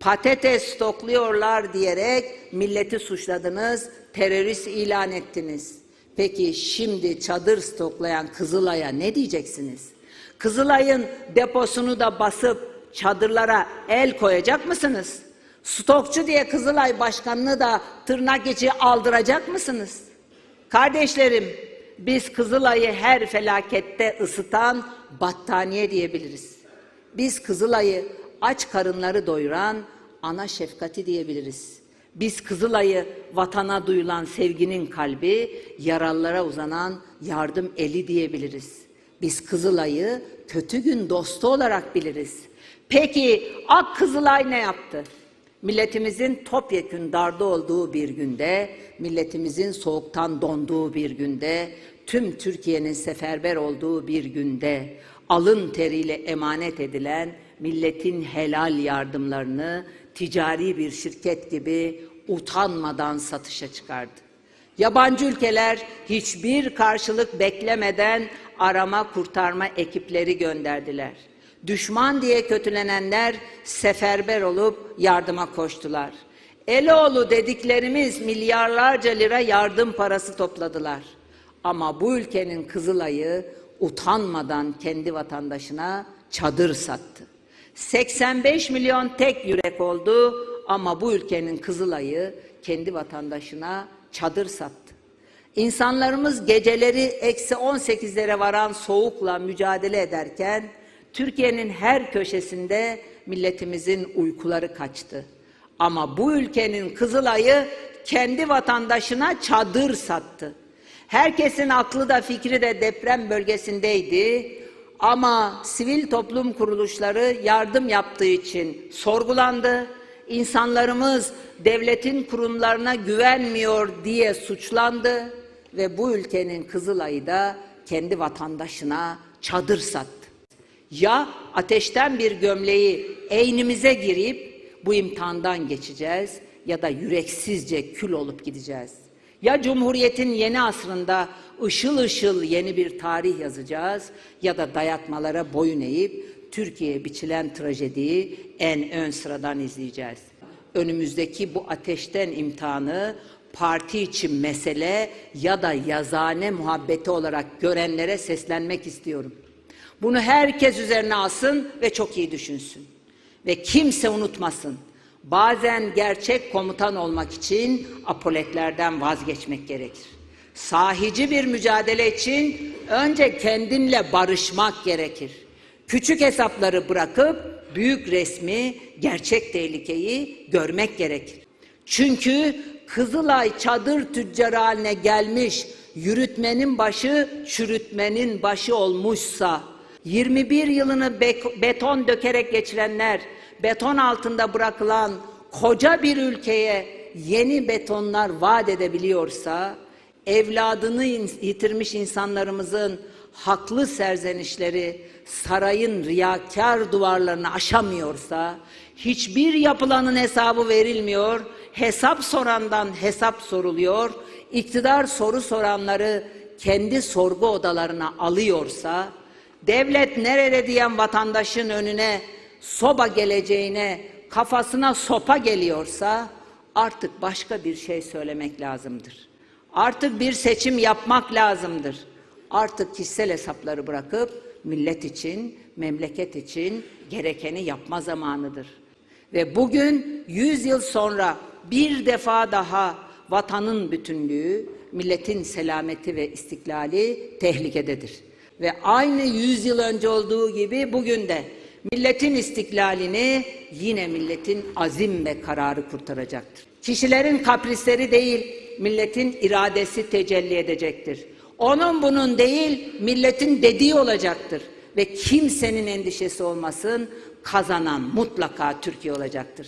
Patates stokluyorlar diyerek milleti suçladınız, terörist ilan ettiniz. Peki şimdi çadır stoklayan Kızılay'a ne diyeceksiniz? Kızılay'ın deposunu da basıp çadırlara el koyacak mısınız? Stokçu diye Kızılay Başkanı'nı da tırnak içi aldıracak mısınız? Kardeşlerim, biz Kızılay'ı her felakette ısıtan battaniye diyebiliriz. Biz Kızılay'ı aç karınları doyuran ana şefkati diyebiliriz. Biz Kızılay'ı vatana duyulan sevginin kalbi, yaralılara uzanan yardım eli diyebiliriz. Biz Kızılay'ı kötü gün dostu olarak biliriz. Peki Ak Kızılay ne yaptı? Milletimizin topyekün darda olduğu bir günde, milletimizin soğuktan donduğu bir günde, tüm Türkiye'nin seferber olduğu bir günde, alın teriyle emanet edilen milletin helal yardımlarını ticari bir şirket gibi utanmadan satışa çıkardı. Yabancı ülkeler hiçbir karşılık beklemeden arama kurtarma ekipleri gönderdiler. Düşman diye kötülenenler seferber olup yardıma koştular. Eloğlu dediklerimiz milyarlarca lira yardım parası topladılar. Ama bu ülkenin Kızılay'ı utanmadan kendi vatandaşına çadır sattı. 85 milyon tek yürek oldu ama bu ülkenin Kızılay'ı kendi vatandaşına çadır sattı. İnsanlarımız geceleri eksi 18'lere varan soğukla mücadele ederken Türkiye'nin her köşesinde milletimizin uykuları kaçtı. Ama bu ülkenin Kızılay'ı kendi vatandaşına çadır sattı. Herkesin aklı da fikri de deprem bölgesindeydi. Ama sivil toplum kuruluşları yardım yaptığı için sorgulandı. İnsanlarımız devletin kurumlarına güvenmiyor diye suçlandı ve bu ülkenin Kızılay'ı da kendi vatandaşına çadır sattı. Ya ateşten bir gömleği eynimize girip bu imtihandan geçeceğiz ya da yüreksizce kül olup gideceğiz. Ya Cumhuriyet'in yeni asrında ışıl ışıl yeni bir tarih yazacağız ya da dayatmalara boyun eğip Türkiye'ye biçilen trajediyi en ön sıradan izleyeceğiz. Önümüzdeki bu ateşten imtihanı parti için mesele ya da yazane muhabbeti olarak görenlere seslenmek istiyorum. Bunu herkes üzerine alsın ve çok iyi düşünsün. Ve kimse unutmasın. Bazen gerçek komutan olmak için apoletlerden vazgeçmek gerekir. Sahici bir mücadele için önce kendinle barışmak gerekir. Küçük hesapları bırakıp büyük resmi, gerçek tehlikeyi görmek gerekir. Çünkü Kızılay çadır tüccarı haline gelmiş, yürütmenin başı, çürütmenin başı olmuşsa, 21 yılını beton dökerek geçirenler, beton altında bırakılan koca bir ülkeye yeni betonlar vaat edebiliyorsa, evladını yitirmiş insanlarımızın haklı serzenişleri sarayın riyakar duvarlarını aşamıyorsa, hiçbir yapılanın hesabı verilmiyor, hesap sorandan hesap soruluyor, iktidar soru soranları kendi sorgu odalarına alıyorsa, devlet nerede diyen vatandaşın önüne soba geleceğine, kafasına sopa geliyorsa artık başka bir şey söylemek lazımdır. Artık bir seçim yapmak lazımdır. Artık kişisel hesapları bırakıp millet için, memleket için gerekeni yapma zamanıdır. Ve bugün 100 yıl sonra bir defa daha vatanın bütünlüğü, milletin selameti ve istiklali tehlikededir. Ve aynı 100 yıl önce olduğu gibi bugün de milletin istiklalini yine milletin azim ve kararı kurtaracaktır. Kişilerin kaprisleri değil, milletin iradesi tecelli edecektir. Onun bunun değil, milletin dediği olacaktır. Ve kimsenin endişesi olmasın, kazanan mutlaka Türkiye olacaktır.